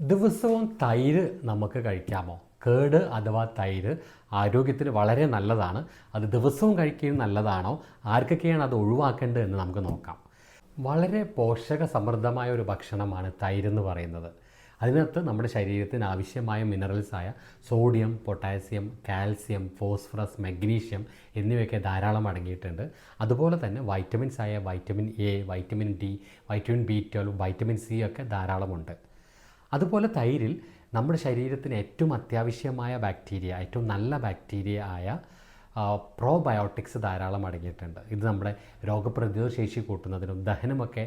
ദിവസവും തൈര് നമുക്ക് കഴിക്കാമോ? കേട് അഥവാ തൈര് ആരോഗ്യത്തിന് വളരെ നല്ലതാണ്. അത് ദിവസവും കഴിക്കുന്നത് നല്ലതാണോ? ആർക്കൊക്കെയാണ് അത് ഒഴിവാക്കേണ്ടത് എന്ന് നമുക്ക് നോക്കാം. വളരെ പോഷക സമൃദ്ധമായ ഒരു ഭക്ഷണമാണ് തൈര് എന്ന് പറയുന്നത്. അതിനകത്ത് നമ്മുടെ ശരീരത്തിന് ആവശ്യമായ മിനറൽസായ sodium potassium calcium phosphorus magnesium എന്നിവയൊക്കെ ധാരാളം അടങ്ങിയിട്ടുണ്ട്. അതുപോലെ തന്നെ വൈറ്റമിൻസായ vitamin A vitamin D vitamin B twelve vitamin C ഒക്കെ ധാരാളമുണ്ട്. അതുപോലെ തൈരിൽ നമ്മുടെ ശരീരത്തിന് ഏറ്റവും അത്യാവശ്യമായ ബാക്ടീരിയ ഏറ്റവും നല്ല ബാക്ടീരിയ ആയ പ്രോബയോട്ടിക്സ് ധാരാളം അടങ്ങിയിട്ടുണ്ട്. ഇത് നമ്മുടെ രോഗപ്രതിരോധ ശേഷി കൂട്ടുന്നതിനും ദഹനമൊക്കെ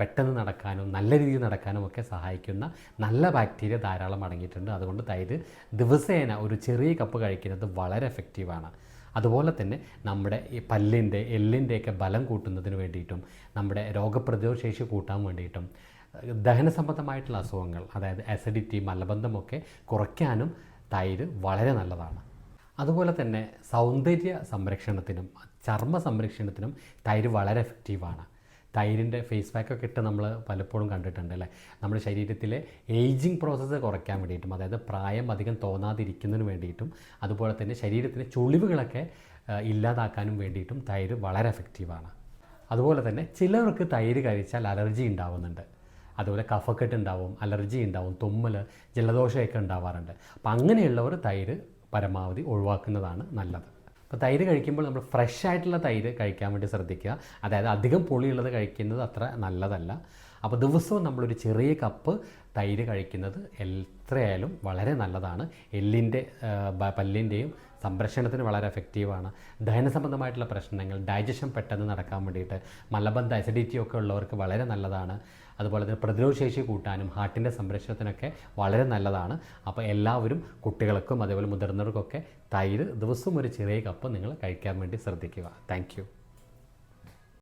പെട്ടെന്ന് നടക്കാനും നല്ല രീതിയിൽ നടക്കാനും ഒക്കെ സഹായിക്കുന്ന നല്ല ബാക്ടീരിയ ധാരാളം അടങ്ങിയിട്ടുണ്ട്. അതുകൊണ്ട് തൈര് ദിവസേന ഒരു ചെറിയ കപ്പ് കഴിക്കുന്നത് വളരെ എഫക്റ്റീവാണ് അതുപോലെ തന്നെ നമ്മുടെ ഈ പല്ലിന്റെ എല്ലിന്റെയൊക്കെ ബലം കൂട്ടുന്നതിന് വേണ്ടിയിട്ടും നമ്മുടെ രോഗപ്രതിരോധ ശേഷി കൂട്ടാൻ വേണ്ടിയിട്ടും ദഹന സംബന്ധമായിട്ടുള്ള അസുഖങ്ങൾ അതായത് അസിഡിറ്റി മലബന്ധമൊക്കെ കുറയ്ക്കാനും തൈര് വളരെ നല്ലതാണ്. അതുപോലെ തന്നെ സൗന്ദര്യ സംരക്ഷണത്തിനും ചർമ്മ സംരക്ഷണത്തിനും തൈര് വളരെ എഫക്റ്റീവാണ് തൈരിന്റെ ഫേസ് പാക്കൊക്കെ ഇട്ട് നമ്മൾ പലപ്പോഴും കണ്ടിട്ടുണ്ട് അല്ലേ? നമ്മുടെ ശരീരത്തിലെ ഏജിങ് പ്രോസസ്സ് കുറയ്ക്കാൻ വേണ്ടിയിട്ടും അതായത് പ്രായം അധികം തോന്നാതിരിക്കുന്നതിന് വേണ്ടിയിട്ടും അതുപോലെ തന്നെ ശരീരത്തിലെ ചുളിവുകളൊക്കെ ഇല്ലാതാക്കാനും വേണ്ടിയിട്ടും തൈര് വളരെ എഫക്റ്റീവാണ് അതുപോലെ തന്നെ ചിലർക്ക് തൈര് കഴിച്ചാൽ അലർജി ഉണ്ടാവുന്നുണ്ട്. അതുപോലെ കഫക്കെട്ട് ഉണ്ടാവും അലർജി ഉണ്ടാവും തുമ്മൽ ജലദോഷമൊക്കെ ഉണ്ടാവാറുണ്ട്. അപ്പം അങ്ങനെയുള്ളവർ തൈര് പരമാവധി ഒഴിവാക്കുന്നതാണ് നല്ലത്. അപ്പോൾ തൈര് കഴിക്കുമ്പോൾ നമ്മൾ ഫ്രഷ് ആയിട്ടുള്ള തൈര് കഴിക്കാൻ വേണ്ടി ശ്രദ്ധിക്കുക. അതായത് അധികം പുളിയുള്ളത് കഴിക്കുന്നത് അത്ര നല്ലതല്ല. അപ്പോൾ ദിവസവും നമ്മളൊരു ചെറിയ കപ്പ് തൈര് കഴിക്കുന്നത് എത്രയായാലും വളരെ നല്ലതാണ്. എല്ലിന്റെ പല്ലിന്റെയും സംരക്ഷണത്തിന് വളരെ എഫക്റ്റീവാണ് ദഹന സംബന്ധമായിട്ടുള്ള പ്രശ്നങ്ങൾ ഡൈജഷൻ പെട്ടെന്ന് നടക്കാൻ വേണ്ടിയിട്ട് മലബന്ധ അസിഡിറ്റി ഒക്കെ ഉള്ളവർക്ക് വളരെ നല്ലതാണ്. അതുപോലെ തന്നെ പ്രതിരോധ ശേഷി കൂട്ടാനും ഹാർട്ടിന്റെ സംരക്ഷണത്തിനൊക്കെ വളരെ നല്ലതാണ്. അപ്പോൾ എല്ലാവരും കുട്ടികൾക്കും അതേപോലെ മുതിർന്നവർക്കൊക്കെ തൈര് ദിവസവും ഒരു ചെറിയ കപ്പ് നിങ്ങൾ കഴിക്കാൻ വേണ്ടി ശ്രദ്ധിക്കുക. താങ്ക്